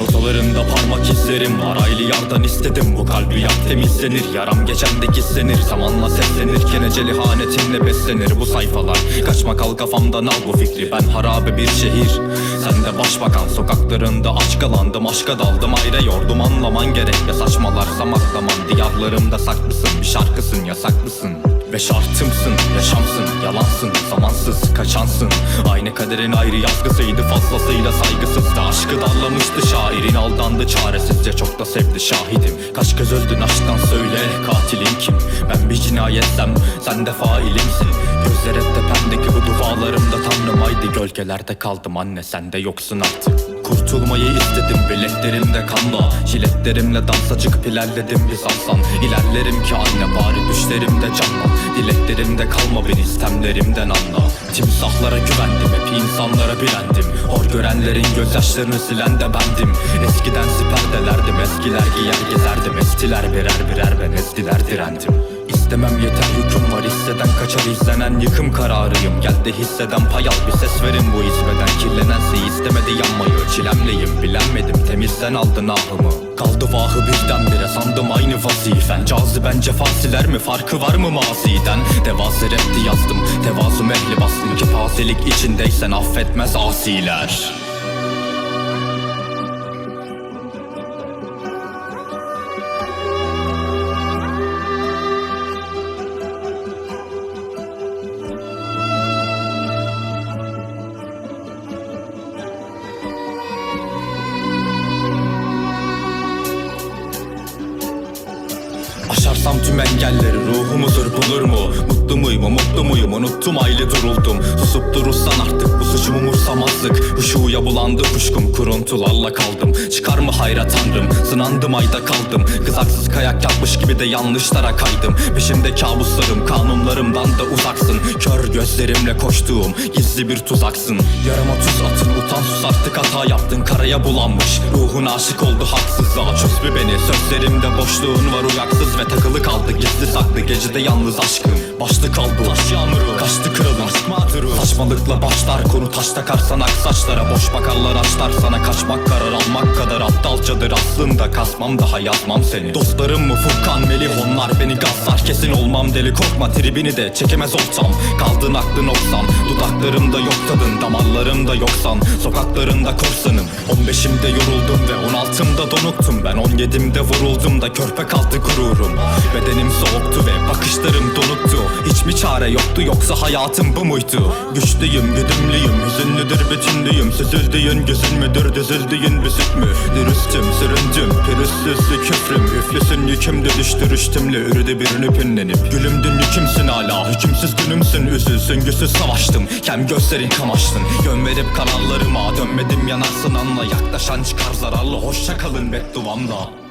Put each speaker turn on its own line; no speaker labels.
Rotalarında parmak izlerim var. Aylı yardan istedim. Bu kalbi yak temizlenir. Yaram geçen de gizlenir. Zamanla seslenir keneceli hanetinle beslenir bu sayfalar. Kaçma kal kafamdan al bu fikri. Ben harabe bir şehir. Sen de başbakan. Sokaklarında aç kalandım Aşka daldım. Ayra yordum anlaman gerek. Ya saçmalar samaklaman Diyarlarımda saklısın. Bir şarkısın yasaklısın ve şartımsın, yaşamsın, yalansın, zamansız, kaçansın. Aynı kaderin ayrı yazgısıydı fazlasıyla saygısız da Aşkı dallamıştı şairin aldandı çaresizce çok da sevdi şahidim. Kaç kez öldün aşktan söyle katilin kim? Ben bir cinayetsem sen de failimsin. Gözler hep tepemdeki bu dualarımda tanrım haydi Gölgelerde kaldım anne sen de yoksun artık Kurtulmayı istedim. Bileklerimde kanla Jiletlerimle dansa çıkıp ilerledim bir sansan İlerlerim ki anne bari düşlerimde canlan Dileklerimde kalma beni istemlerimden anla. Timsahlara güvendim hep insanlara bilendim. Hor görenlerin gözyaşlarını silen de bendim. Eskiden siperdelerdim eskiler giyer gezerdim. Estiler birer birer ben estiler direndim İstemem yeter hüküm var hisseden kaçar izlenen yıkım kararıyım. Gel de hisseden pay al bir ses verin bu hizmeden Kirlenense istemedi yanmayı çilemleyim Bilenmedim temizden aldın ahımı. Kaldı vahı birdenbire sandım aynı vazifen. Caziben cefasiler mi farkı var mı maziden? Devazı rapti yazdım tevazu mehli bastım Kepazelik içindeysen affetmez asiler Aşarsam tüm engelleri ruhumuzur bulur mu? Mutlu muyum mutlu muyum? Unuttum aile duruldum. Susup durursan artık bu suçum umursamazlık. Huşuya bulandı kuşkum kuruntularla kaldım. Çıkar mı hayra tanrım? Sınandım ayda kaldım. Kızaksız kayak yapmış gibi de yanlışlara kaydım. Peşimde kabuslarım kanunlarımdan da uzaksın. Kör gözlerimle koştuğum gizli bir tuzaksın. Yarama tuz atın utan sus artık hata yaptın. Karaya bulanmış ruhun aşık oldu haksızlığa Çöz bir beni. Sözlerimde boşluğun var uyaksız Ve takılı kaldı gizli saklı. Gecede yalnız aşkım. Başlı kal bu Taş yağmuru. Kaçtı kralım. Aşk Saçmalıkla başlar konu. Taş takarsan ak saçlara. Boş bakarlar açlar sana. Kaçmak karar almak kadar Aptalcadır. Aslında kasmam daha yazmam seni. Dostlarım mı Furkan Melih? Onlar beni gazlar Kesin olmam deli. Korkma tribini de çekemez ortam Kaldın aklın oksan. Dudaklarımda yok tadın damarlarımda yoksan. Sokaklarında korsanım. 15'imde yoruldum ve 16'mda donuktum. Ben 17'imde vuruldum da körpe kaldı Bedenim soğuktu ve bakışlarım donuktu. Hiç mi çare yoktu yoksa hayatım bu muydu? Güçlüyüm güdümlüyüm hüzünlüdür bütünlüyüm. Süzüldüğün gözün müdür düzüldüğün büzük mü? Dürüstüm süründüm pürüzsüzlü küfrüm. Üflüsün yükümdü düştü rüştümle ürüdü bir nüpünlenip Gülümdün yükümsün hala. Hükümsüz günümsün Üzülsün güçsüz savaştım. Kem gözlerin kamaştın Yön verip kararlarıma dönmedim. Yanarsın anla Yaklaşan çıkar zararlı. Hoşça kalın bedduamla